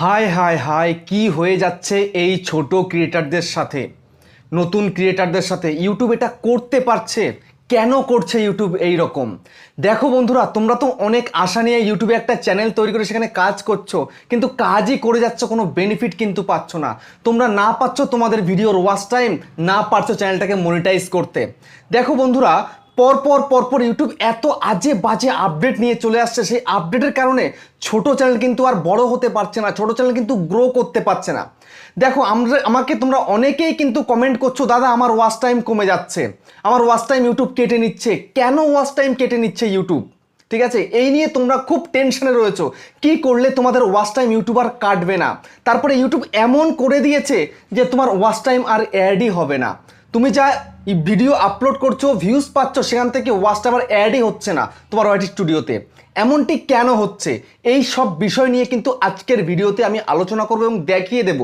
হায় হায় হায় কি হয়ে যাচ্ছে এই ছোট ক্রিয়েটারদের সাথে? নতুন ক্রিয়েটারদের সাথে ইউটিউব এটা করতে পারছে? কেন করছে ইউটিউব এই রকম দেখো বন্ধুরা, তোমরা তো অনেক আশা নিয়ে ইউটিউবে একটা চ্যানেল তৈরি করে সেখানে কাজ করছ, কিন্তু কাজই করে যাচ্ছ, কোনো বেনিফিট কিন্তু পাচ্ছ না। তোমরা না পাচ্ছ তোমাদের ভিডিওর ওয়াচ টাইম না পারছ চ্যানেলটাকে মনিটাইজ করতে। দেখো বন্ধুরা পরপর পরপর ইউটিউব এত আজে বাজে আপডেট নিয়ে চলে আসছে, সেই আপডেটের কারণে ছোট চ্যানেল কিন্তু আর বড় হতে পারছে না, ছোট চ্যানেল কিন্তু গ্রো করতে পারছে না। দেখো, আমরা আমাকে তোমরা অনেকেই কিন্তু কমেন্ট করছ, দাদা, আমার ওয়াচ টাইম কমে যাচ্ছে, আমার ওয়াচ টাইম ইউটিউব কেটে নিচ্ছে। কেন ওয়াচ টাইম কেটে নিচ্ছে ইউটিউব? ঠিক আছে? এই নিয়ে তোমরা খুব টেনশনে রয়েছো। কি করলে তোমাদের ওয়াচ টাইম ইউটিউব আর কাটবে না? তারপরে ইউটিউব এমন করে দিয়েছে যে তোমার ওয়াচ টাইম আর অ্যাডই হবে না। তুমি যা ভিডিও আপলোড করছ ভিউজ পাচ্ছ, সেখান থেকে ওয়াচটা আবার অ্যাডই হচ্ছে না তোমার ওয়াইটি স্টুডিওতে। এমনটি কেন হচ্ছে? এই সব বিষয় নিয়ে কিন্তু আজকের ভিডিওতে আমি আলোচনা করব এবং দেখিয়ে দেব।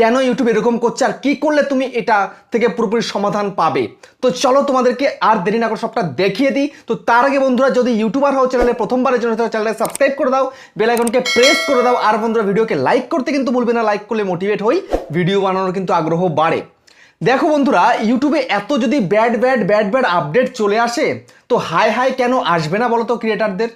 কেন ইউটিউব এরকম করছে আর কী করলে তুমি এটা থেকে পুরোপুরি সমাধান পাবে? তো চলো তোমাদেরকে আর দেরি না করে সবটা দেখিয়ে দিই। তো তার আগে বন্ধুরা, যদি ইউটিউবার হও চ্যানেলে প্রথমবারের জন্য চ্যানেলটা সাবস্ক্রাইব করে দাও বেল আইকনকে প্রেস করে দাও। আর বন্ধুরা, ভিডিওকে লাইক করতে কিন্তু ভুলবে না। লাইক করলে মোটিভেট হই ভিডিও বানানোর কিন্তু আগ্রহ বাড়ে। দেখো বন্ধুরা ইউটিউবে এত যদি bad bad bad bad update চলে আসে, তো হাই হাই কেন আসবে না বলো তো ক্রিয়েটারদের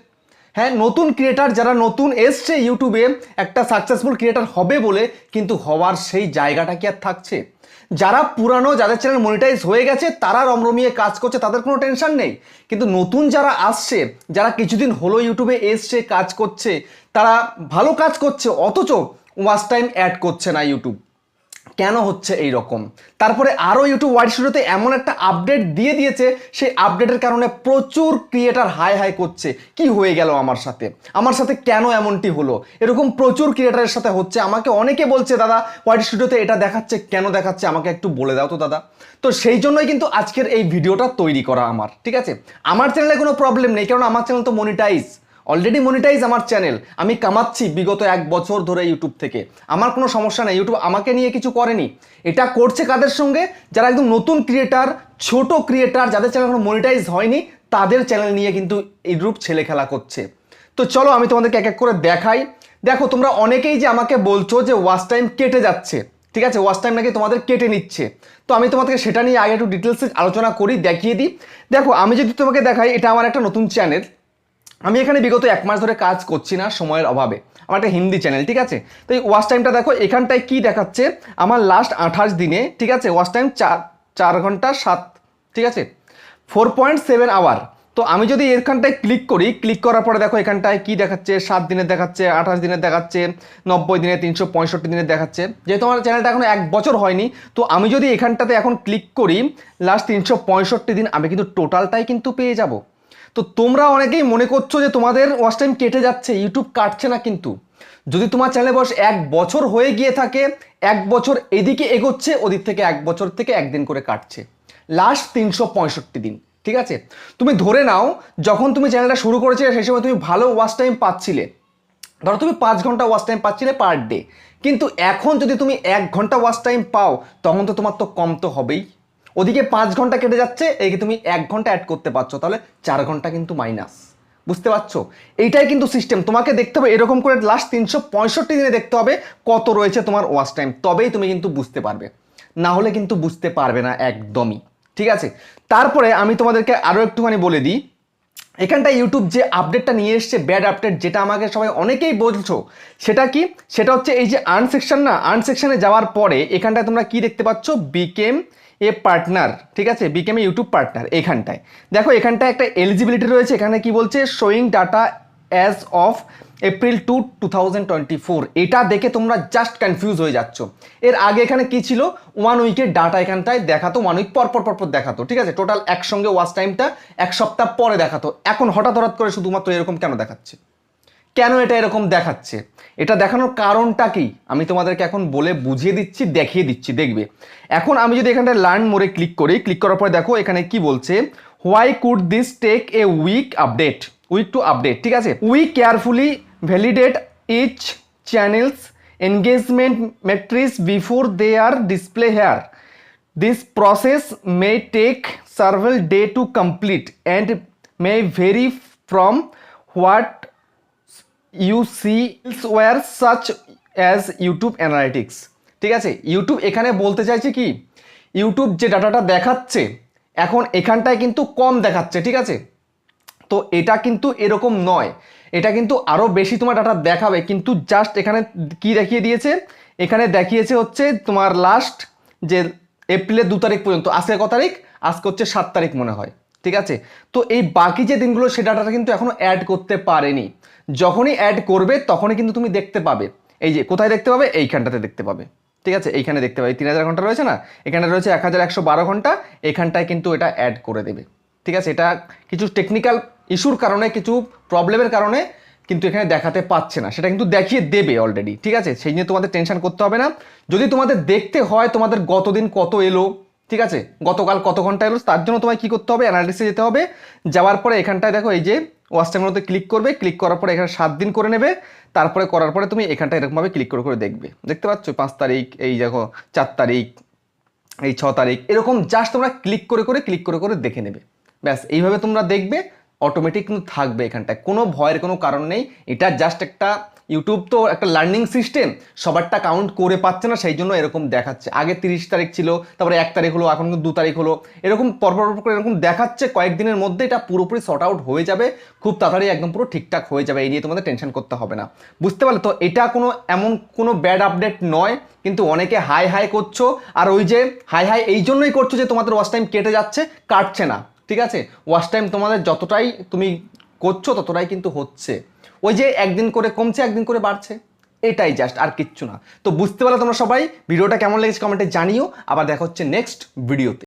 হ্যাঁ নতুন ক্রিয়েটার যারা নতুন এসছে ইউটিউবে একটা সাকসেসফুল ক্রিয়েটার হবে বলে কিন্তু হওয়ার সেই জায়গাটা কি আর থাকছে? যারা পুরানো, যাদের চ্যানেল মনিটাইজ হয়ে গেছে, তারা রমরমিয়ে কাজ করছে, তাদের কোনো টেনশন নেই। কিন্তু নতুন যারা আসছে, যারা কিছুদিন হলো ইউটিউবে এসছে, কাজ করছে, তারা ভালো কাজ করছে, অথচ ওয়াচ টাইম অ্যাড করছে না ইউটিউব কেন হচ্ছে এই রকম তারপরে আরও ইউটিউব ওয়াইড স্টুডিওতে এমন একটা আপডেট দিয়ে দিয়েছে, সেই আপডেটের কারণে প্রচুর ক্রিয়েটার হাই হাই করছে। কি হয়ে গেল আমার সাথে? আমার সাথে কেন এমনটি হলো? এরকম প্রচুর ক্রিয়েটারের সাথে হচ্ছে। আমাকে অনেকে বলছে, দাদা ওয়াইড স্টুডিওতে এটা দেখাচ্ছে, কেন দেখাচ্ছে? আমাকে একটু বলে দাও তো, দাদা। তো সেই জন্যই কিন্তু আজকের এই ভিডিওটা তৈরি করা আমার, ঠিক আছে? আমার চ্যানেলে কোনো প্রবলেম নেই কারণ আমার চ্যানেল তো মনিটাইজ অলরেডি মনিটাইজ আমার চ্যানেল আমি কামাচ্ছি বিগত এক বছর ধরে ইউটিউব থেকে। আমার কোনো সমস্যা নেই। ইউটিউব আমাকে নিয়ে কিছু করেনি। এটা করছে কাদের সঙ্গে? যারা একদম নতুন ক্রিয়েটার ছোট ক্রিয়েটার যাদের চ্যানেল এখনও মনিটাইজ হয়নি, তাদের চ্যানেল নিয়ে কিন্তু ইউটিউব ছেলে খেলা করছে। তো চলো আমি তোমাদেরকে এক এক করে দেখাই। দেখো, তোমরা অনেকেই যে আমাকে বলছো যে ওয়াচ টাইম কেটে যাচ্ছে। ঠিক আছে? ওয়াচ টাইম নাকি তোমাদের কেটে নিচ্ছে। তো আমি তোমাদেরকে সেটা নিয়ে আগে একটু ডিটেলসে আলোচনা করি, দেখিয়ে দিই। দেখো, আমি যদি তোমাকে দেখাই, এটা আমার একটা নতুন চ্যানেল আমি এখানে বিগত এক মাস ধরে কাজ করছি না সময়ের অভাবে। আমার একটা হিন্দি চ্যানেল ঠিক আছে? তো এই ওয়াচ টাইমটা দেখো, এখানটায় কি দেখাচ্ছে? আমার লাস্ট আঠাশ দিনে, ঠিক আছে? ওয়াচ টাইম চার চার ঘণ্টা সাত, ঠিক আছে? ফোর পয়েন্ট সেভেন আওয়ার তো আমি যদি এখানটায় ক্লিক করি ক্লিক করার পরে দেখো এখানটায় কি দেখাচ্ছে? সাত দিনের দেখাচ্ছে, আঠাশ দিনের দেখাচ্ছে, নব্বই দিনে, তিনশো পঁয়ষট্টি দিনের দেখাচ্ছে। যেহেতু আমার চ্যানেলটা এখন এক বছর হয়নি, তো আমি যদি এখানটাতে এখন ক্লিক করি লাস্ট তিনশো পঁয়ষট্টি দিন, আমি কিন্তু টোটালটাই কিন্তু পেয়ে যাব। তো তোমরা অনেকেই মনে করছ যে তোমাদের ওয়াচ টাইম কেটে যাচ্ছে ইউটিউব কাটছে না কিন্তু। যদি তোমার চ্যানেলে বয়স এক বছর হয়ে গিয়ে থাকে, এক বছর এদিকে এগোচ্ছে, ওদিক থেকে এক বছর থেকে একদিন করে কাটছে। লাস্ট তিনশো পঁয়ষট্টি দিন, ঠিক আছে? তুমি ধরে নাও, যখন তুমি চ্যানেলটা শুরু করেছিলে, সেই সময় তুমি ভালো ওয়াচ টাইম পাচ্ছিলে। ধরো তুমি পাঁচ ঘণ্টা ওয়াচ টাইম পাচ্ছিলে পার ডে কিন্তু এখন যদি তুমি এক ঘণ্টা ওয়াচ টাইম পাও, তখন তো তোমার তো কম তো হবেই। ওদিকে পাঁচ ঘণ্টা কেটে যাচ্ছে এইকে তুমি এক ঘণ্টা অ্যাড করতে পারছ, তাহলে চার ঘণ্টা কিন্তু মাইনাস বুঝতে পারছ? এইটাই কিন্তু সিস্টেম তোমাকে দেখতে হবে, এরকম করে লাস্ট তিনশো পঁয়ষট্টি দিনে দেখতে হবে কত রয়েছে তোমার ওয়াচ টাইম তবেই তুমি কিন্তু বুঝতে পারবে। না হলে কিন্তু বুঝতে পারবে না একদমই। ঠিক আছে? তারপরে আমি তোমাদেরকে আরও একটুখানি বলে দিই এখানটা ইউটিউব যে আপডেটটা নিয়ে এসছে ব্যাড আপডেট যেটা আমাকে সবাই অনেকেই বলছো, সেটা কি? সেটা হচ্ছে এই যে আর্ন সেকশন না আর্ন সেকশনে যাওয়ার পরে এখানটায় তোমরা কি দেখতে পাচ্ছ? বিকেম এ পার্টনার ঠিক আছে? বিকেম এ ইউটিউব পার্টনার এখানটায়। দেখো, এখানটায় একটা এলিজিবিলিটি রয়েছে, এখানে কি বলছে? Showing data as of April two two thousand twenty four এটা দেখে তোমরা জাস্ট কনফিউজ হয়ে যাচ্ছ। এর আগে এখানে কি ছিল? ওয়ান উইকের ডাটা এখানটায় দেখাতো ওয়ান উইক পর পর পর পর দেখাতো, ঠিক আছে? টোটাল একসঙ্গে ওয়াচ টাইমটা এক সপ্তাহ পরে দেখাতো। এখন হঠাৎ হঠাৎ করে শুধুমাত্র এরকম কেন দেখাচ্ছে? কেন এটা এরকম দেখাচ্ছে? এটা দেখানোর কারণটা কি? আমি তোমাদেরকে এখন বলে বুঝিয়ে দিচ্ছি, দেখিয়ে দিচ্ছি, দেখবে? এখন আমি যদি এখানটা লার্ন মোড়ে ক্লিক করি ক্লিক করার পরে দেখো এখানে কি বলছে why could this take a week update week to update, ঠিক আছে? We carefully validate each channel's engagement metrics before they are display here this process may take several days to complete and may vary from what you see war Such as YouTube analytics ঠিক আছে? YouTube এখানে বলতে চাইছে কি? YouTube যে ডাটাটা দেখাচ্ছে, এখন এখানটায় কিন্তু কম দেখাচ্ছে, ঠিক আছে? তো এটা কিন্তু এরকম নয়। এটা কিন্তু আরও বেশি তোমার ডাটা দেখাবে। কিন্তু জাস্ট এখানে কি দেখিয়ে দিয়েছে? এখানে দেখিয়েছে হচ্ছে তোমার লাস্ট যে এপ্রিলের দু তারিখ পর্যন্ত। আজকে ক তারিখ? আজকে হচ্ছে সাত তারিখ মনে হয়। ঠিক আছে? তো এই বাকি যে দিনগুলো, সে ডাটাটা কিন্তু এখনও অ্যাড করতে পারেনি। যখনই অ্যাড করবে, তখনই কিন্তু তুমি দেখতে পাবে। এই যে, কোথায় দেখতে পাবে? এইখানটাতে দেখতে পাবে। ঠিক আছে? এইখানে দেখতে পাবে। তিন হাজার ঘণ্টা রয়েছে না? এখানে রয়েছে এক হাজার একশো বারো ঘণ্টা। এখানটায় কিন্তু এটা অ্যাড করে দেবে। ঠিক আছে? এটা কিছু টেকনিক্যাল ইস্যুর কারণে, কিছু প্রবলেমের কারণে কিন্তু এখানে দেখাতে পাচ্ছে না। সেটা কিন্তু দেখিয়ে দেবে অলরেডি ঠিক আছে? সেই নিয়ে তোমাদের টেনশন করতে হবে না। যদি তোমাদের দেখতে হয় তোমাদের গতদিন কত এলো, ঠিক আছে? গতকাল কত ঘণ্টা এলো, তার জন্য তোমায় কী করতে হবে? অ্যানালিসিসে যেতে হবে। যাওয়ার পরে এখানটায় দেখো এই যে ওয়াচ মধ্যে ক্লিক করবে ক্লিক করার পরে এখানে সাত দিন করে নেবে। তারপরে করার পরে তুমি এখানটায় এরকমভাবে ক্লিক করে করে দেখবে। দেখতে পাচ্ছ? পাঁচ তারিখ, এই দেখো, চার তারিখ, এই ছ তারিখ, এরকম জাস্ট তোমরা ক্লিক করে করে ক্লিক করে করে দেখে নেবে। ব্যাস, এইভাবে তোমরা দেখবে। অটোমেটিক কিন্তু থাকবে এখানটায়। কোনো ভয়ের কোনো কারণ নেই। এটা জাস্ট একটা ইউটিউব তো একটা লার্নিং সিস্টেম সবারটা কাউন্ট করে পাচ্ছে না, সেই জন্য এরকম দেখাচ্ছে। আগে তিরিশ তারিখ ছিল, তারপরে এক তারিখ হলো, এখন দু তারিখ হলো। এরকম পরপর পরপর করে এরকম দেখাচ্ছে, কয়েকদিনের মধ্যে এটা পুরোপুরি শর্ট আউট হয়ে যাবে। খুব তাড়াতাড়ি একদম পুরো ঠিকঠাক হয়ে যাবে, এই নিয়ে তোমাদের টেনশন করতে হবে না। বুঝতে পারলে তো, এটা কোনো এমন কোনো ব্যাড আপডেট নয়, কিন্তু অনেকে হাই হাই করছ। আর ওই যে হাই হাই এই জন্যই করছ যে তোমাদের ওয়াচ টাইম কেটে যাচ্ছে, কাটছে না। ঠিক আছে? ওয়াশ টাইম তোমাদের যতটাই তুমি করছ ততটাই কিন্তু হচ্ছে। ওই যে একদিন করে কমছে, একদিন করে বাড়ছে। এটাই জাস্ট আর কিচ্ছু না। তো বুঝতে পারলে তোমরা সবাই, ভিডিওটা কেমন লেগেছে কমেন্টে জানিও। আবার দেখা হচ্ছে নেক্সট ভিডিওতে